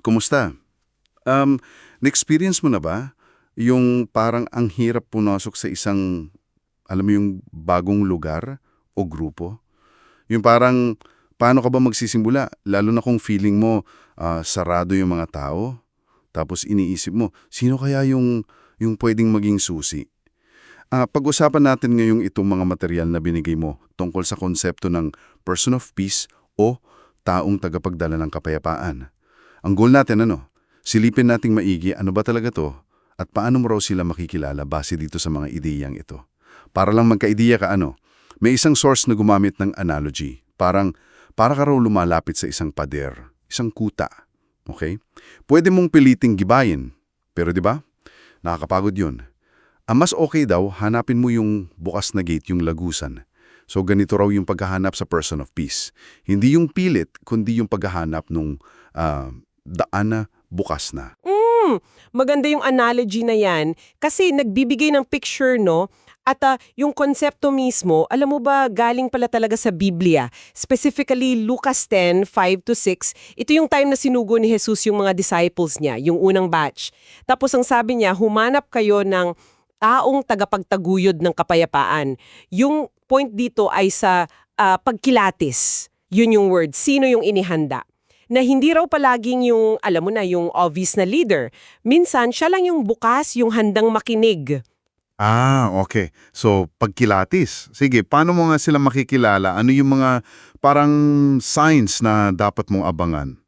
Kumusta? Um, na-experience mo na ba yung parang ang hirap pumasok sa isang, alam mo yung bagong lugar o grupo? Yung parang, paano ka ba magsisimula? Lalo na kung feeling mo ah, sarado yung mga tao. Tapos iniisip mo, sino kaya yung, yung pwedeng maging susi? Ah, pag-usapan natin ngayong itong mga material na binigay mo tungkol sa konsepto ng person of peace o taong tagapagdala ng kapayapaan. Ang goal natin ano, silipin nating maigi ano ba talaga to at paano mo raw sila makikilala base dito sa mga ideyang ito. Para lang magka-ideya ka ano, may isang source na gumamit ng analogy. Parang, para ka raw lumalapit sa isang pader, isang kuta. Okay? Pwede mong piliting gibayin. Pero di ba? Nakakapagod yun. Ang mas okay daw, hanapin mo yung bukas na gate, yung lagusan. So ganito raw yung paghahanap sa person of peace. Hindi yung pilit, kundi yung paghahanap nung ah, daan na bukas na. Hmm, maganda yung analogy na yan kasi nagbibigay ng picture, no? At ah, yung konsepto mismo, alam mo ba, galing pala talaga sa Biblia. Specifically, Lucas 10, 5 to 6. Ito yung time na sinugo ni Jesus yung mga disciples niya, yung unang batch. Tapos ang sabi niya, humanap kayo ng taong tagapagtaguyod ng kapayapaan. Yung point dito ay sa ah, pagkilatis. Yun yung word. Sino yung inihanda? Na hindi raw palaging yung, alam mo na, yung obvious na leader. Minsan, siya lang yung bukas, yung handang makinig. Ah, okay. So, pagkilatis. Sige, paano mo nga sila makikilala? Ano yung mga parang signs na dapat mong abangan?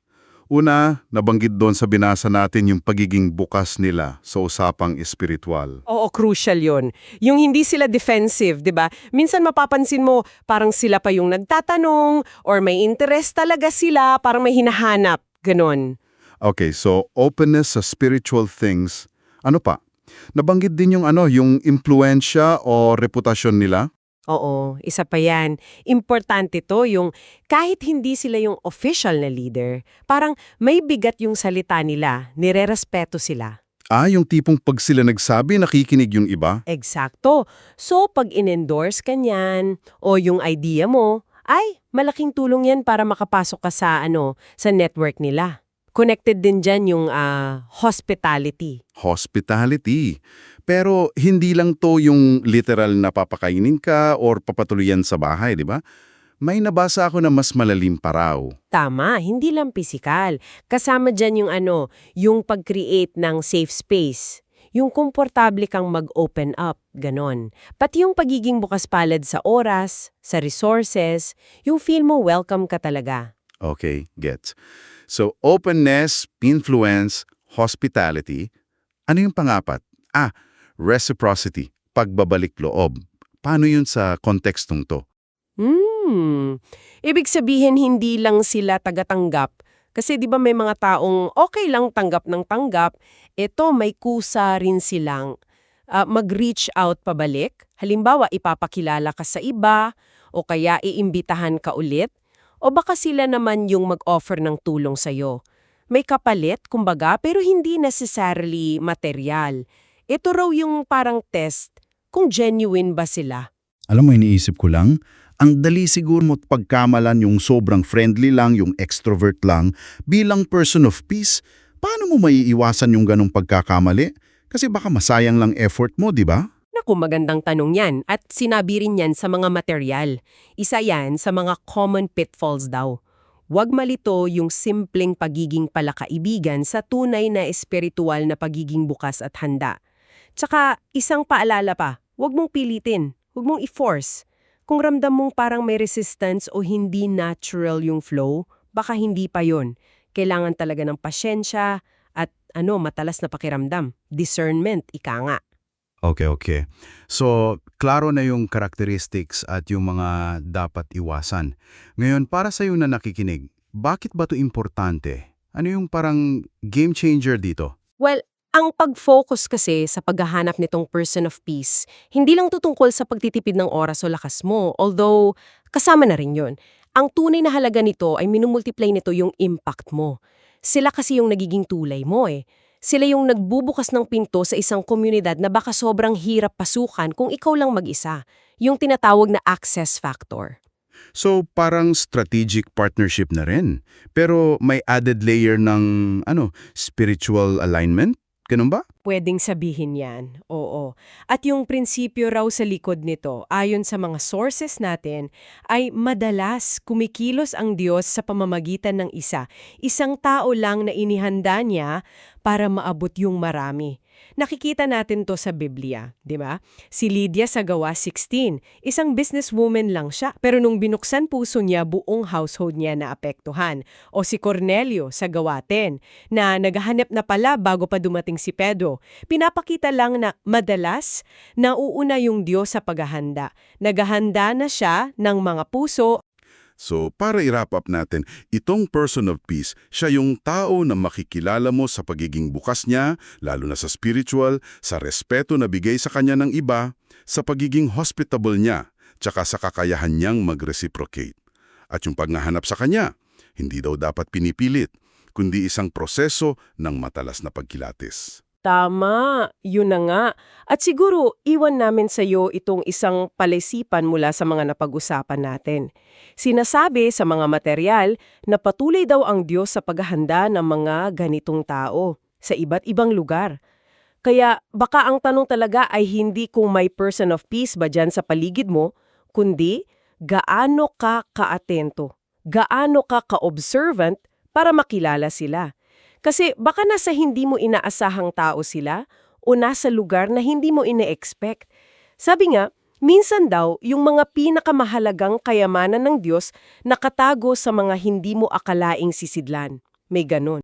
Una, nabanggit doon sa binasa natin yung pagiging bukas nila sa usapang espiritual. Oo, crucial yon. Yung hindi sila defensive, di ba? Minsan mapapansin mo, parang sila pa yung nagtatanong or may interest talaga sila, parang may hinahanap. Ganon. Okay, so openness sa spiritual things. Ano pa? Nabanggit din yung ano, yung impluensya o reputasyon nila? Oo, isa pa yan. Importante to yung kahit hindi sila yung official na leader, parang may bigat yung salita nila, nirerespeto sila. Ah, yung tipong pag sila nagsabi, nakikinig yung iba? Eksakto. So, pag in-endorse ka niyan, o yung idea mo, ay, malaking tulong yan para makapasok ka sa, ano, sa network nila. Connected din dyan yung ah, hospitality. Hospitality. Pero hindi lang to yung literal na papakainin ka or papatuluyan sa bahay, di ba? May nabasa ako na mas malalim pa raw. Tama, hindi lang pisikal. Kasama dyan yung ano, yung pag-create ng safe space. Yung komportable kang mag-open up, ganon. Pati yung pagiging bukas palad sa oras, sa resources, yung feel mo welcome ka talaga. Okay, gets. So, openness, influence, hospitality. Ano yung pangapat? Ah, reciprocity, pagbabalik loob. Paano yun sa kontekstong to? Hmm. Ibig sabihin hindi lang sila tagatanggap. Kasi 'di ba may mga taong okay lang tanggap ng tanggap, ito may kusa rin silang ah, mag-reach out pabalik. Halimbawa, ipapakilala ka sa iba o kaya iimbitahan ka ulit o baka sila naman yung mag-offer ng tulong sa'yo. May kapalit, kumbaga, pero hindi necessarily material. Ito raw yung parang test kung genuine ba sila. Alam mo, iniisip ko lang, ang dali siguro mo pagkamalan yung sobrang friendly lang, yung extrovert lang, bilang person of peace, paano mo maiiwasan yung ganong pagkakamali? Kasi baka masayang lang effort mo, di ba? Naku, magandang tanong yan at sinabi rin yan sa mga material. Isa yan sa mga common pitfalls daw. Huwag malito yung simpleng pagiging palakaibigan sa tunay na espiritual na pagiging bukas at handa. Tsaka, isang paalala pa, huwag mong pilitin, huwag mong i-force. Kung ramdam mong parang may resistance o hindi natural yung flow, baka hindi pa yon. Kailangan talaga ng pasyensya at ano, matalas na pakiramdam. Discernment, ika nga. Okay, okay. So, klaro na yung characteristics at yung mga dapat iwasan. Ngayon, para sa yung na nakikinig, bakit ba to importante? Ano yung parang game changer dito? Well, ang pag-focus kasi sa paghahanap nitong person of peace, hindi lang tutungkol sa pagtitipid ng oras o lakas mo, although kasama na rin yun. Ang tunay na halaga nito ay minumultiply nito yung impact mo. Sila kasi yung nagiging tulay mo eh. Sila yung nagbubukas ng pinto sa isang komunidad na baka sobrang hirap pasukan kung ikaw lang mag-isa. Yung tinatawag na access factor. So parang strategic partnership na rin. Pero may added layer ng ano, spiritual alignment? Ganun ba? Pwedeng sabihin yan, oo. At yung prinsipyo raw sa likod nito, ayon sa mga sources natin, ay madalas kumikilos ang Diyos sa pamamagitan ng isa. Isang tao lang na inihanda niya para maabot yung marami. Nakikita natin to sa Biblia, di ba? Si Lydia sa Gawa 16, isang businesswoman lang siya, pero nung binuksan puso niya, buong household niya naapektuhan. O si Cornelio sa Gawa 10, na naghahanap na pala bago pa dumating si Pedro. Pinapakita lang na madalas nauuna yung Diyos sa paghahanda. Naghahanda na siya ng mga puso So, para i-wrap up natin, itong person of peace, siya yung tao na makikilala mo sa pagiging bukas niya, lalo na sa spiritual, sa respeto na bigay sa kanya ng iba, sa pagiging hospitable niya, tsaka sa kakayahan niyang mag-reciprocate. At yung pagnahanap sa kanya, hindi daw dapat pinipilit, kundi isang proseso ng matalas na pagkilatis. Tama, yun na nga. At siguro, iwan namin sa iyo itong isang palisipan mula sa mga napag-usapan natin. Sinasabi sa mga material na patuloy daw ang Diyos sa paghahanda ng mga ganitong tao sa iba't ibang lugar. Kaya baka ang tanong talaga ay hindi kung may person of peace ba dyan sa paligid mo, kundi gaano ka kaatento, gaano ka ka-observant para makilala sila. Kasi baka nasa hindi mo inaasahang tao sila o nasa lugar na hindi mo ine-expect. Sabi nga, minsan daw yung mga pinakamahalagang kayamanan ng Diyos nakatago sa mga hindi mo akalaing sisidlan. May ganon.